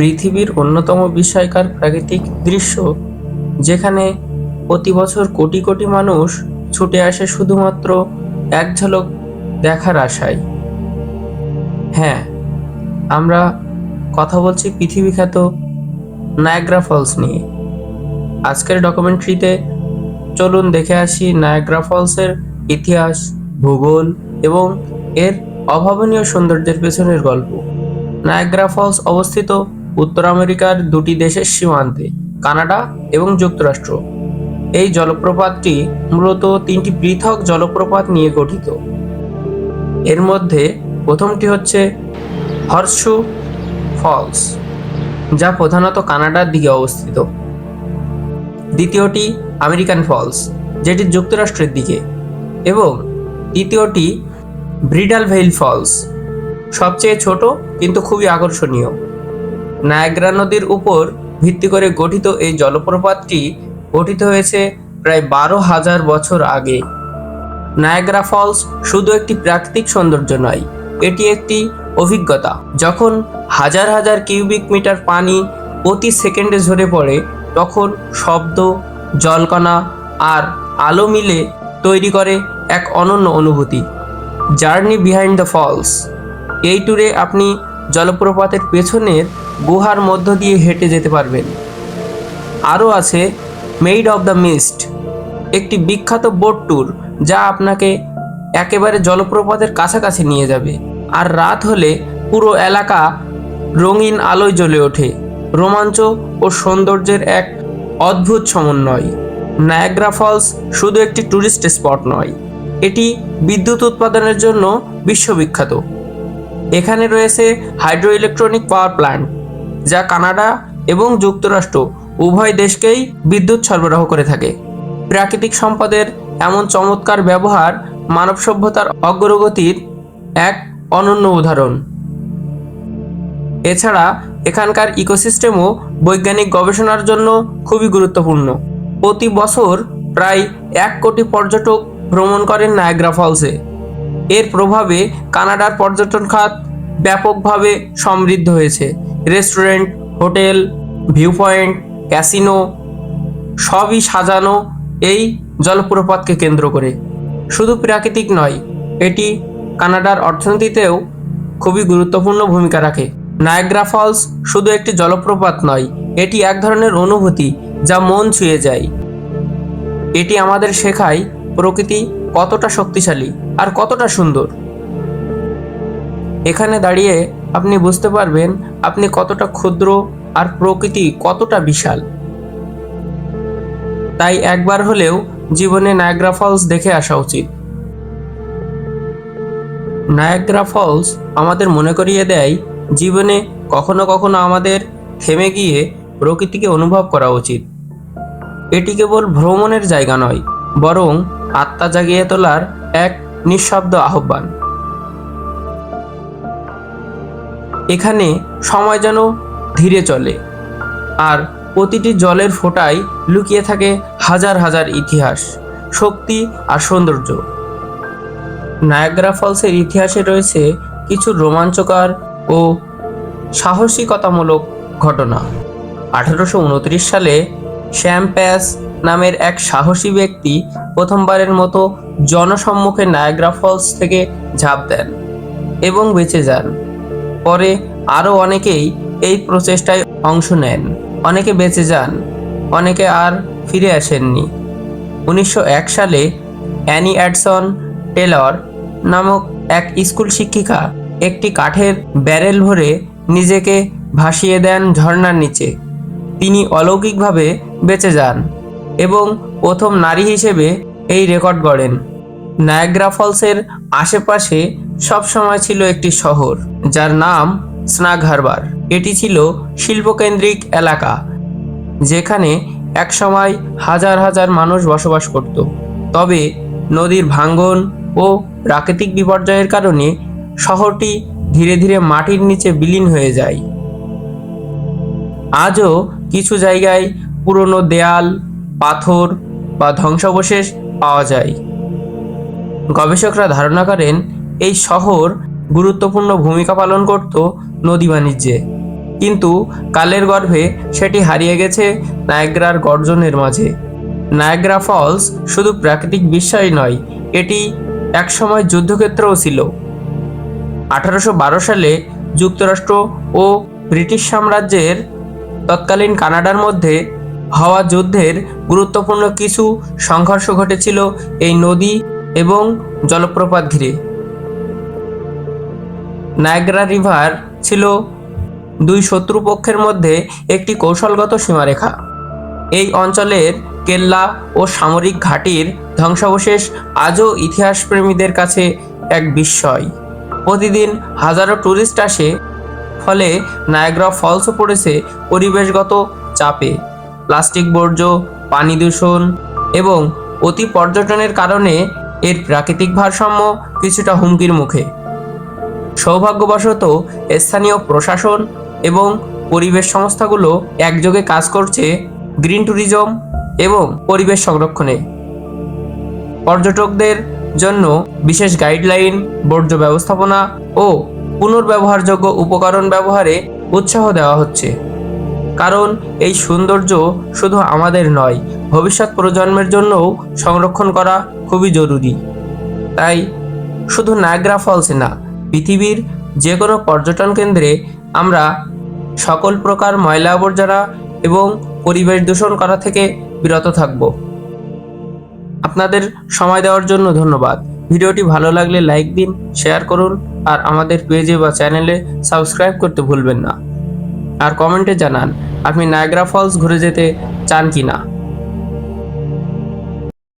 পৃথিবীর অন্যতম বিস্ময়কর প্রাকৃতিক দৃশ্য, যেখানে প্রতি বছর কোটি কোটি মানুষ ছুটে আসে শুধুমাত্র এক ঝলক দেখার আশায়। হ্যাঁ আমরা কথা বলছি পৃথিবী খ্যাত নায়াগ্রা ফলস নিয়ে। আজকের ডকুমেন্টারিতে চলুন দেখে আসি নায়াগ্রা ফলসের ইতিহাস, ভূগোল এবং এর অভাবনীয় সৌন্দর্যের পেছনের গল্প। নায়াগ্রা ফলস অবস্থিত উত্তর আমেরিকার দুটি দেশের সীমান্তে, কানাডা এবং যুক্তরাষ্ট্র। এই জলপ্রপাতটি মূলত তিনটি পৃথক জলপ্রপাত নিয়ে গঠিত। এর মধ্যে প্রথমটি হচ্ছে হর্সু ফলস, যা প্রধানত কানাডার দিকে অবস্থিত। দ্বিতীয়টি আমেরিকান ফলস, যেটি যুক্তরাষ্ট্রের দিকে। এবং তৃতীয়টি ব্রিডাল ভেইল ফলস, সবচেয়ে ছোট কিন্তু খুবই আকর্ষণীয়। নায়াগ্রা নদীর উপর ভিত্তি করে গঠিত এই জলপ্রপাতটি গঠিত হয়েছে প্রায় বারো হাজার বছর আগে। নায়াগ্রা ফলস শুধু একটি প্রাকৃতিক সৌন্দর্য নয়, এটি একটি অভিজ্ঞতা। যখন হাজার হাজার কিউবিক মিটার পানি প্রতি সেকেন্ডে ঝরে পড়ে, তখন শব্দ, জলকণা আর আলো মিলে তৈরি করে এক অনন্য অনুভূতি। Journey behind the falls. এই ট্যুরে আপনি জলপ্রপাতের পেছনের গুহার মধ্য দিয়ে হেঁটে যেতে পারবেন। আরও আছে মেইড অফ দ্য মিস্ট, একটি বিখ্যাত বোট ট্যুর যা আপনাকে একেবারে জলপ্রপাতের কাছাকাছি নিয়ে যাবে। আর রাত হলে পুরো এলাকা রঙিন আলোয় জ্বলে ওঠে। রোমাঞ্চ ও সৌন্দর্যের এক অদ্ভুত সমন্বয়। নায়াগ্রা ফলস শুধু একটি ট্যুরিস্ট স্পট নয়, এটি বিদ্যুৎ উৎপাদনের জন্য বিশ্ববিখ্যাত। এখানে রয়েছে হাইড্রো ইলেকট্রনিক পাওয়ার প্ল্যান্ট, যা কানাডা এবং যুক্তরাষ্ট্র উভয় দেশকেই বিদ্যুৎ সরবরাহ করে থাকে। প্রাকৃতিক সম্পদের এমন চমৎকার ব্যবহার মানব সভ্যতার অগ্রগতির এক অনন্য উদাহরণ। এছাড়া এখানকার ইকোসিস্টেমও বৈজ্ঞানিক গবেষণার জন্য খুবই গুরুত্বপূর্ণ। প্রতি বছর প্রায় এক কোটি পর্যটক ভ্রমণ করেন নায়াগ্রা ফলসে। এর প্রভাবে কানাডার পর্যটন খাত ব্যাপকভাবে সমৃদ্ধ হয়েছে। Restaurant, hotel view point casino সবই সাজানো এই জলপ্রপাতকে কেন্দ্র করে। শুধু প্রাকৃতিক নয়, এটি কানাডার অর্থনীতিতেও খুবই গুরুত্বপূর্ণ ভূমিকা রাখে। নায়াগ্রা ফলস শুধু একটি জলপ্রপাত নয়, এটি এক ধরনের অনুভূতি যা মন ছুঁয়ে যায়। এটি আমাদের শেখায় প্রকৃতি কতটা শক্তিশালী আর কতটা সুন্দর। এখানে দাঁড়িয়ে আপনি বুঝতে পারবেন আপনি কতটা ক্ষুদ্র আর প্রকৃতি কতটা বিশাল। তাই একবার হলেও জীবনে নায়াগ্রা ফলস দেখে আসা উচিত। নায়াগ্রা ফলস আমাদের মনে করিয়ে দেয় জীবনে কখনো কখনো আমাদের থেমে গিয়ে প্রকৃতিকে অনুভব করা উচিত। এটি কেবল ভ্রমণের জায়গা নয়, বরং আত্মা জাগিয়ে তোলার এক নিঃশব্দ আহ্বান। এখানে সময় যেন ধীরে চলে। আর প্রতিটি জলের ফোঁটায় লুকিয়ে থাকে হাজার হাজার ইতিহাস, শক্তি আর সৌন্দর্য। নায়াগ্রা ফলসের ইতিহাসে রয়েছে কিছু রোমাঞ্চকর ও সাহসিকতামূলক ঘটনা। আঠারোশো উনত্রিশ সালে শ্যাম প্যাস নামের এক সাহসী ব্যক্তি প্রথমবারের মতো জনসম্মুখে নায়াগ্রা ফলস থেকে ঝাঁপ দেন এবং বেঁচে যান। পরে আরও অনেকেই এই প্রচেষ্টায় অংশ নেন। অনেকে বেঁচে যান, অনেকে আর ফিরে আসেননি। উনিশশো এক সালে অ্যানি অ্যাডসন টেলর নামক এক স্কুল শিক্ষিকা একটি কাঠের ব্যারেল ভরে নিজেকে ভাসিয়ে দেন ঝর্নার নিচে। তিনি অলৌকিকভাবে বেঁচে যান এবং প্রথম নারী হিসেবে এই রেকর্ড গড়েন। নায়াগ্রা ফলসের আশেপাশে সবসময় ছিল একটি শহর, যার নাম স্নাগ হারবার এটি ছিল শিল্পকেন্দ্রিক এলাকা, যেখানে একসময় হাজার হাজার মানুষ বসবাস করত। তবে নদীর ভাঙ্গন ও প্রাকৃতিক বিপর্যয়ের কারণে শহরটি ধীরে ধীরে মাটির নিচে বিলীন হয়ে যায়। আজও কিছু জায়গায় পুরনো দেয়াল, পাথর বা ধ্বংসাবশেষ পাওয়া যায়। গবেষকরা ধারণা করেন এই শহর গুরুত্বপূর্ণ ভূমিকা পালন করত নদী বাণিজ্যে। কিন্তু কালের গর্ভে সেটি হারিয়ে গেছে নায়াগ্রার গর্জনের মাঝে। নায়াগ্রা ফলস শুধু প্রাকৃতিক বিস্ময় নয়, এটি একসময় যুদ্ধক্ষেত্রও ছিল। আঠারোশো বারো সালে যুক্তরাষ্ট্র ও ব্রিটিশ সাম্রাজ্যের তৎকালীন কানাডার মধ্যে হওয়া যুদ্ধের গুরুত্বপূর্ণ কিছু সংঘর্ষ ঘটেছিল এই নদী এবং জলপ্রপাত ঘিরে। নায়গ্রা রিভার ছিল দুই শত্রুপক্ষের মধ্যে একটি কৌশলগত সীমারেখা। এই অঞ্চলের কেল্লা ও সামরিক ঘাঁটির ধ্বংসাবশেষ আজও ইতিহাসপ্রেমীদের কাছে এক বিস্ময়। প্রতিদিন হাজারো ট্যুরিস্ট আসে, ফলে নায়াগ্রা ফলসও পড়েছে পরিবেশগত চাপে। প্লাস্টিক বর্জ্য, পানি দূষণ এবং অতি পর্যটনের কারণে এর প্রাকৃতিক ভারসাম্য কিছুটা হুমকির মুখে। সৌভাগ্যবশত স্থানীয় প্রশাসন এবং পরিবেশ সংস্থাগুলো একযোগে কাজ করছে গ্রিন ট্যুরিজম এবং পরিবেশ সংরক্ষণে। পর্যটকদের জন্য বিশেষ গাইডলাইন, বর্জ্য ব্যবস্থাপনা ও পুনর্ব্যবহারযোগ্য উপকরণ ব্যবহারে উৎসাহ দেওয়া হচ্ছে। কারণ এই সৌন্দর্য শুধু আমাদের নয়, ভবিষ্যৎ প্রজন্মের জন্যও সংরক্ষণ করা খুবই জরুরি। তাই শুধু নায়গ্রা ফলসে না পৃথিবীর যে কোনো পর্যটন কেন্দ্রে আমরা সকল প্রকার ময়লা আবর্জনা এবং পরিবেশ দূষণ করা থেকে বিরত থাকব। আপনাদের সময় দেওয়ার জন্য ধন্যবাদ। ভিডিওটি ভালো লাগলে লাইক দিন, শেয়ার করুন, আর আমাদের পেজে বা চ্যানেলে সাবস্ক্রাইব করতে ভুলবেন না। আর কমেন্টে জানান, আপনি নায়গ্রা ফলস ঘুরে যেতে চান কি না